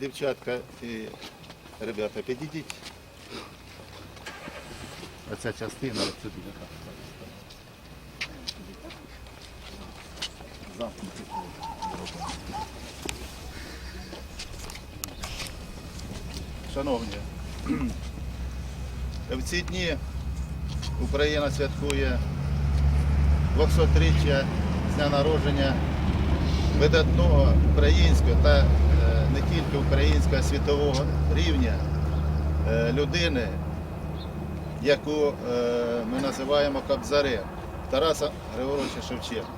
дівчатка і ребята, підійдіть. Оця частина от сюди. так. Шановні, в ці дні Україна святкує 200-річчя з дня народження видатного українського та не тільки українського а світового рівня е, людини, яку е, ми називаємо Кобзарем Тараса Григоровича Шевченка.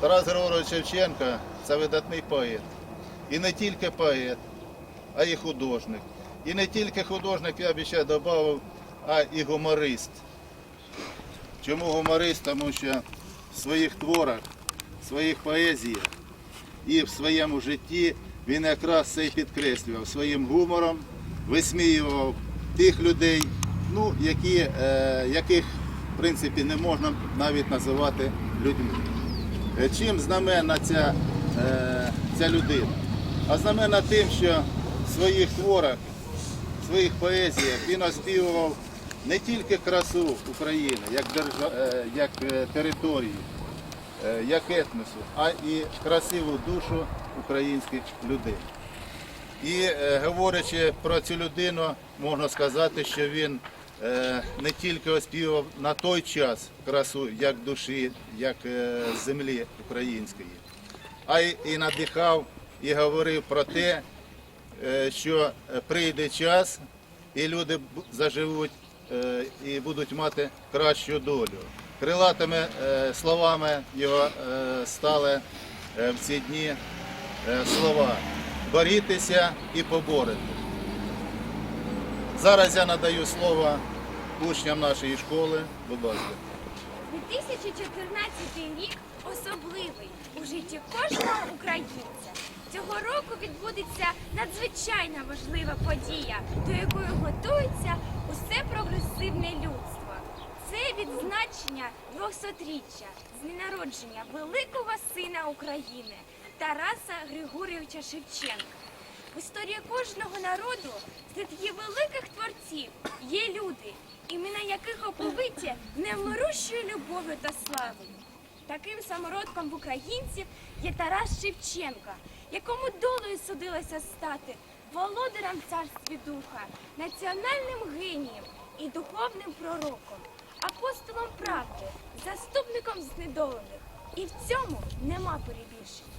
Тарас Григорович Шевченко це видатний поет. І не тільки поет, а і художник. І не тільки художник, я б ще додав, а і гуморист. Чому гуморист? Тому що в своїх творах, в своїх поезіях і в своєму житті він якраз це і підкреслював своїм гумором, висміював тих людей, ну, які, е, яких в принципі не можна навіть називати людьми. Е, Чим знаменна ця, е, ця людина? А знаменна тим, що в своїх творах, в своїх поезіях він оспівував не тільки красу України, як, держа, е, як е, території, е, як етносу, а і красиву душу українських людей. І е, говорячи про цю людину, можна сказати, що він е, не тільки оспівав на той час красу як душі, як е, землі української, а й надихав і говорив про те, що прийде час, і люди заживуть і будуть мати кращу долю. Крилатими словами його стали в ці дні слова борітеся і поборете. Зараз я надаю слово учням нашої школи. Будь ласка. 2014 рік особливий у житті кожного українця. Цього року відбудеться надзвичайно важлива подія, до якої готується усе прогресивне людство. Це відзначення 200-річчя з дня народження великого сина України Тараса Григорійовича Шевченка. В історії кожного народу серед її великих творців є люди, імена яких оповиті невмирущою любов'ю та славою. Таким самородком в українців є Тарас Шевченка, якому долею судилося стати володарем царстві духа, національним генієм і духовним пророком, апостолом правди, заступником знедолених. І в цьому нема перебільшень.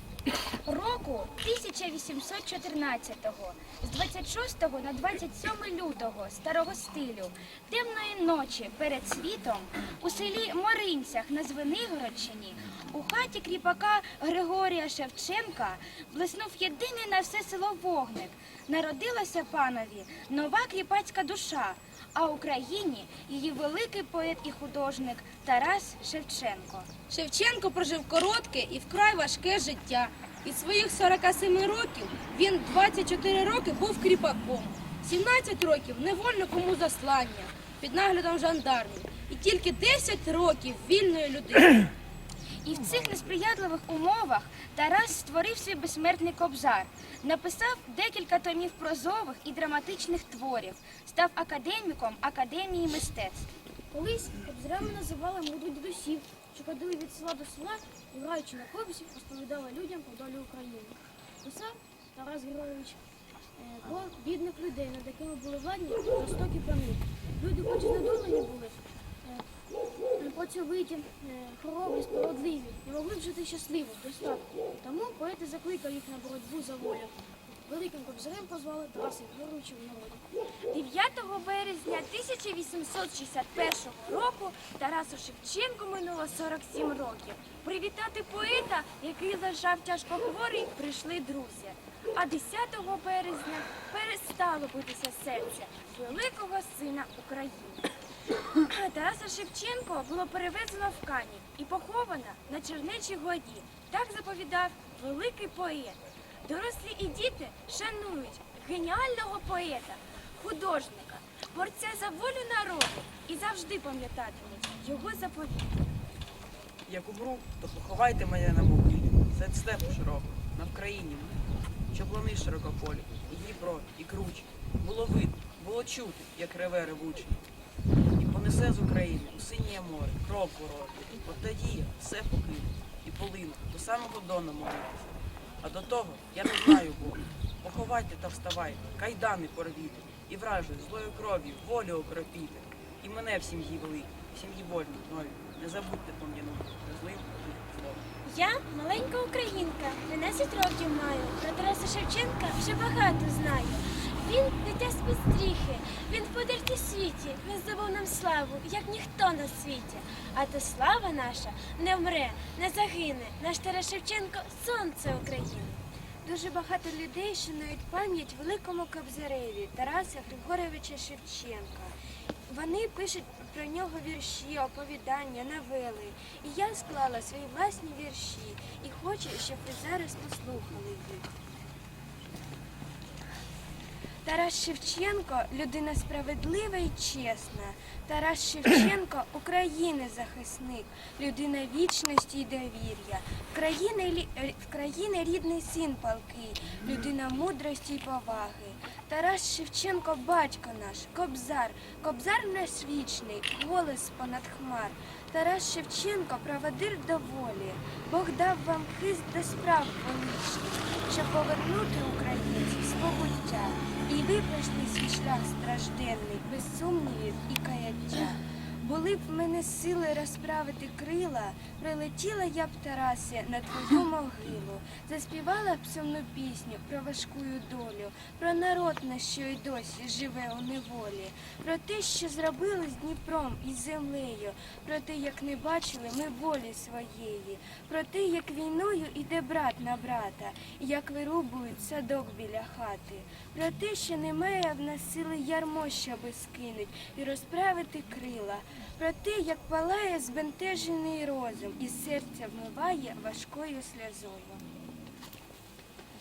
Року 1814-го, з 26 на 27 лютого старого стилю, темної ночі перед світом у селі Моринцях на Звенигородщині у хаті кріпака Григорія Шевченка блиснув єдиний на все село вогник. Народилася панові нова кріпацька душа, а Україні її великий поет і художник Тарас Шевченко. Шевченко прожив коротке і вкрай важке життя. Від своїх 47 років він 24 роки був кріпаком, 17 років невольником у заслання під наглядом жандармів і тільки 10 років вільної людини. І в цих несприятливих умовах Тарас створив свій безсмертний кобзар, написав декілька томів прозових і драматичних творів, став академіком Академії мистецтв. Колись кобзарями називали молодих дідусів, що ходили від села до села і граючи на кобзі, розповідали людям про долю України. Писав Тарас Григорович е, про бідних людей, над якими були владні жорстокі пани. Люди хоч і знедолені були, працьовиті, е, хоробрі, справедливі, і могли б жити щасливо, в достатку. Тому поети закликав їх на боротьбу за волю. Великим кобзарем позвали Григоровича в народі. 9 березня 1861 року Тарасу Шевченку минуло 47 років. Привітати поета, який лежав тяжко хворий, прийшли друзі. А 10 березня перестало битися серце великого сина України. Тараса Шевченко було перевезено в Канів і поховано на Чернечій годі. Так заповідав великий поет. Дорослі і діти шанують геніального поета, художника, борця за волю народу і завжди пам'ятатимуть його заповіт. Як умру, то поховайте мене на могилі, серед степу широкого, на Вкраїні. чоплани широкополі, і Дніпро, і кручі. Було видно, було чути, як реве ревучий. Понесе з України у синє море, кров ворожу. От тоді все покину і полину до самого Дона молитися. А до того я не знаю Бога. Поховайте та вставайте, кайдани порвіте, і вражою злою кров'ю волю окропіте. І мене в сім'ї великій, в сім'ї вольній, нові. Не забудьте пом'янути, не злим словом. Я маленька українка, 13 років маю. Про Тараса Шевченка вже багато знаю. Він дитя з підстріхи, він в подерті світі, він здобув нам славу, як ніхто на світі. А то слава наша не вмре, не загине. Наш Тарас Шевченко сонце України. Дуже багато людей шанують пам'ять великому кобзареві Тараса Григоровича Шевченка. Вони пишуть про нього вірші, оповідання, новели. І я склала свої власні вірші і хочу, щоб ви зараз послухали їх. Тарас Шевченко людина справедлива і чесна. Тарас Шевченко України захисник, людина вічності і довір'я. Країни, е, в країни рідний син палкий, людина мудрості й поваги. Тарас Шевченко батько наш, кобзар, кобзар наш вічний, голос понад хмар. Тарас Шевченко проводир до волі. Бог дав вам хист до справ величних, щоб повернути українців з побуття. І ви свій шлях стражденний, без сумнівів і каяття. Були б в мене сили розправити крила, прилетіла я б Тарасе на твою могилу, заспівала б сумну пісню про важкую долю, про народ наш, що й досі живе у неволі, про те, що зробили з Дніпром і землею, про те, як не бачили ми волі своєї, про те, як війною іде брат на брата, і як вирубують садок біля хати, про те, що немає в нас сили ярмо, щоби скинуть і розправити крила, про те, як палає збентежений розум, і серце вмиває важкою сльозою.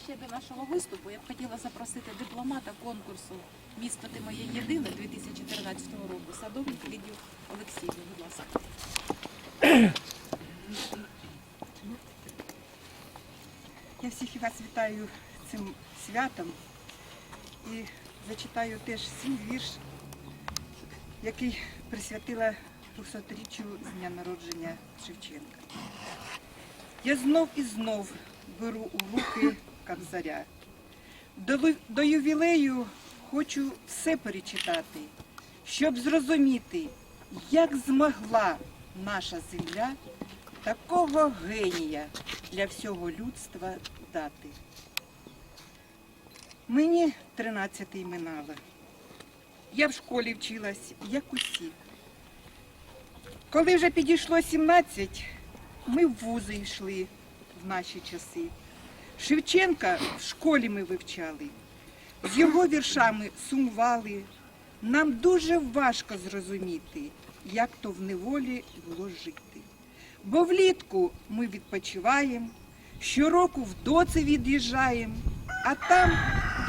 Ще до нашого виступу я б хотіла запросити дипломата конкурсу Місто ти моє єдине 2014 року. Садовник Лідію Олексіївну, будь ласка. Я всіх вас вітаю цим святом і зачитаю теж свій вірш, який присвятила 200-річчю з дня народження Шевченка. Я знов і знов беру у руки Кобзаря. До, до ювілею хочу все перечитати, щоб зрозуміти, як змогла наша земля такого генія для всього людства дати. Мені 13 минало. Я в школі вчилась, як усі. Коли вже підійшло 17, ми в вузи йшли в наші часи. Шевченка в школі ми вивчали, з його віршами сумували. Нам дуже важко зрозуміти, як то в неволі було жити. Бо влітку ми відпочиваємо, щороку в доці від'їжджаємо, а там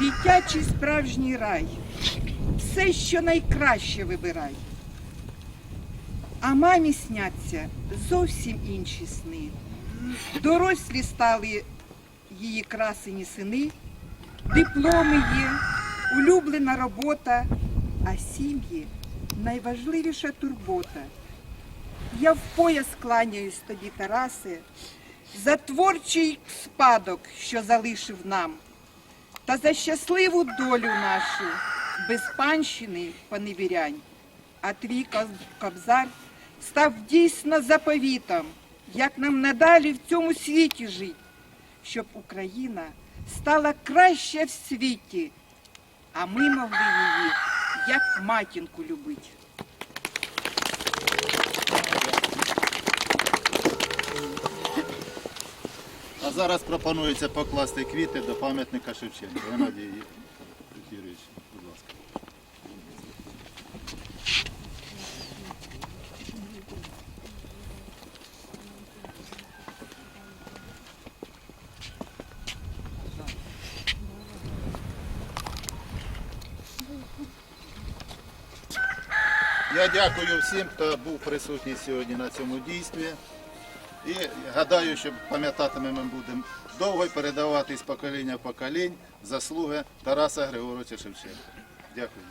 дитячий справжній рай. Все, що найкраще вибирай. А мамі сняться зовсім інші сни. Дорослі стали її красені сини, дипломи є, улюблена робота, а сім'ї найважливіша турбота. Я в пояс кланяюсь тобі, Тарасе, за творчий спадок, що залишив нам, та за щасливу долю нашу, без панщини поневірянь. А твій коб- кобзар став дійсно заповітом, як нам надалі в цьому світі жить, щоб Україна стала краще в світі, а ми могли її як матінку любити. А зараз пропонується покласти квіти до пам'ятника Шевченка. Геннадій Юрійович, будь ласка. Я дякую всім, хто був присутній сьогодні на цьому дійстві. І гадаю, що пам'ятатиме ми будемо довго передавати з покоління в поколінь заслуги Тараса Григоровича Шевченка. Дякую.